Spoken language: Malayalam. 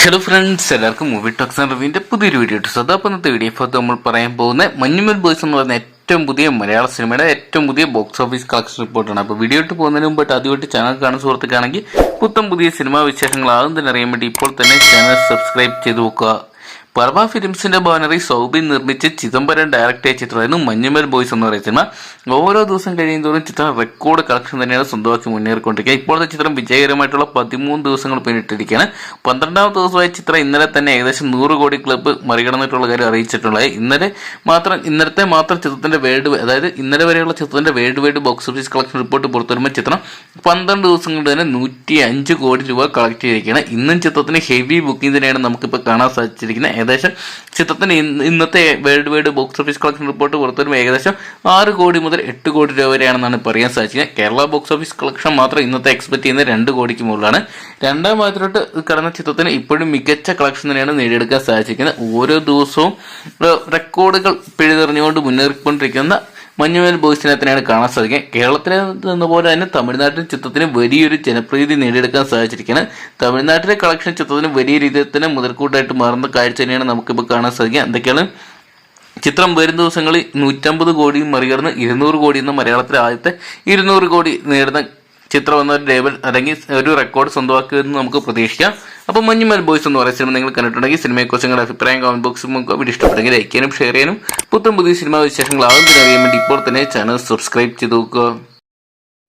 ഹലോ ഫ്രണ്ട്സ് എല്ലാവർക്കും മൂവി ടോക്സ് ആൻഡ് റിവ്യൂവിന്റെ പുതിയൊരു വീഡിയോ ഇട്ടു സോ അപ്പോൾ ഇന്നത്തെ വീഡിയോ ഇപ്പോൾ നമ്മൾ പറയാൻ പോകുന്ന മഞ്ഞുമൽ ബോയ്സ് എന്ന് പറയുന്ന ഏറ്റവും പുതിയ മലയാള സിനിമയുടെ ഏറ്റവും പുതിയ ബോക്സ് ഓഫീസ് കളക്ഷൻ റിപ്പോർട്ടാണ് അപ്പോൾ വീഡിയോ ഇട്ട് പോകുന്നതിന് മുമ്പായിട്ട് ആദ്യമായിട്ട് ചാനൽ കാണുന്ന സുഹൃത്തുക്കാണെങ്കിൽ പുത്തം പുതിയ സിനിമാ വിശേഷങ്ങൾ ആദ്യം തന്നെ അറിയാൻ വേണ്ടി ഇപ്പോൾ തന്നെ ചാനൽ സബ്സ്ക്രൈബ് ചെയ്ത് വെക്കുക. പർവ ഫിലിംസിന്റെ ബാനറി സൗബിൻ നിർമ്മിച്ച് ചിദംബരം ഡയറക്ട് ചെയ്ത ചിത്രമായിരുന്നു മഞ്ഞുമൽ ബോയ്സ് എന്ന് പറയുന്ന സിനിമ. ഓരോ ദിവസം കഴിയുന്തോറും ചിത്രം റെക്കോർഡ് കളക്ഷൻ തന്നെയാണ് സ്വന്തമാക്കി മുന്നേറിക്കൊണ്ടിരിക്കുക. ഇപ്പോഴത്തെ ചിത്രം വിജയകരമായിട്ടുള്ള പതിമൂന്ന് ദിവസങ്ങൾ പിന്നിട്ടിരിക്കുകയാണ്. പന്ത്രണ്ടാമത്തെ ദിവസമായ ചിത്രം ഇന്നലെ തന്നെ ഏകദേശം നൂറ് കോടി ക്ലബ്ബ് മറികടന്നിട്ടുള്ള കാര്യം അറിയിച്ചിട്ടുള്ളത്. ഇന്നലെ മാത്രം ഇന്നലത്തെ മാത്രം ചിത്രത്തിന്റെ വേൾഡ് അതായത് ഇന്നലെ വരെയുള്ള ചിത്രത്തിന്റെ world wide box office collection report പുറത്തുവരുമ്പോൾ ചിത്രം പന്ത്രണ്ട് ദിവസം കൊണ്ട് തന്നെ നൂറ്റി അഞ്ച് കോടി രൂപ കളക്ട് ചെയ്തിരിക്കുകയാണ്. ഇന്നും ചിത്രത്തിന് ഹെവി ബുക്കിംഗ് തന്നെയാണ് നമുക്കിപ്പോൾ കാണാൻ സാധിച്ചിരിക്കുന്നത്. ഏകദേശം ചിത്രത്തിന് ഇന്നത്തെ world wide box office collection report പുറത്തുവരുമ്പോൾ ഏകദേശം ആറ് കോടി മുതൽ എട്ട് കോടി രൂപ വരെയാണെന്നാണ് പറയാൻ സാധിക്കുന്നത്. കേരള ബോക്സ് ഓഫീസ് കളക്ഷൻ മാത്രം ഇന്നത്തെ എക്സ്പെക്ട് ചെയ്യുന്നത് രണ്ട് കോടിക്ക് മുകളിലാണ്. രണ്ടാം ഭാഗത്തിലോട്ട് കടന്ന ചിത്രത്തിന് ഇപ്പോഴും മികച്ച കളക്ഷൻ തന്നെയാണ് നേടിയെടുക്കാൻ സാധിച്ചിരിക്കുന്നത്. ഓരോ ദിവസവും റെക്കോർഡുകൾ പിഴുതെറിഞ്ഞുകൊണ്ട് മുന്നേറിക്കൊണ്ടിരിക്കുന്ന മഞ്ഞുമേൽ ബോയ്സിനെ തന്നെയാണ് കാണാൻ സാധിക്കുക കേരളത്തിലെ നിന്ന് പോലെ തന്നെ തമിഴ്നാട്ടിൽ ചിത്രത്തിന് വലിയൊരു ജനപ്രീതി നേടിയെടുക്കാൻ സാധിച്ചിരിക്കുകയാണ്. തമിഴ്നാട്ടിലെ കളക്ഷൻ ചിത്രത്തിന് വലിയ രീതിയിൽ തന്നെ മുതൽക്കൂട്ടായിട്ട് മാറുന്ന കാഴ്ച തന്നെയാണ് നമുക്കിപ്പോൾ കാണാൻ സാധിക്കുക. എന്തൊക്കെയാണ്? ചിത്രം വരും ദിവസങ്ങളിൽ നൂറ്റമ്പത് കോടിയും മറികടന്ന് ഇരുന്നൂറ് കോടി എന്ന മലയാളത്തിലെ ആദ്യത്തെ ഇരുന്നൂറ് കോടി നേടുന്ന ചിത്രം എന്ന ഒരു ലേബൽ അല്ലെങ്കിൽ ഒരു റെക്കോർഡ് സ്വന്തമാക്കുമെന്ന് നമുക്ക് പ്രതീക്ഷിക്കാം. അപ്പോൾ മഞ്ഞുമൽ ബോയ്സ് എന്ന് പറയുന്ന സിനിമ നിങ്ങൾ കണ്ടിട്ടുണ്ടെങ്കിൽ സിനിമയെക്കുറിച്ച് നിങ്ങളുടെ അഭിപ്രായം കമന്റ് ബോക്സിൽ നമുക്ക് വീഡിയോ ഇഷ്ടപ്പെട്ടെങ്കിൽ ലൈക്ക് ചെയ്യാനും ഷെയർ ചെയ്യാനും. പുത്തും പുതിയ സിനിമാ വിശേഷങ്ങൾ ആദ്യം അറിയാൻ വേണ്ടി ഇപ്പോൾ തന്നെ ചാനൽ സബ്സ്ക്രൈബ് ചെയ്ത് നോക്കുക.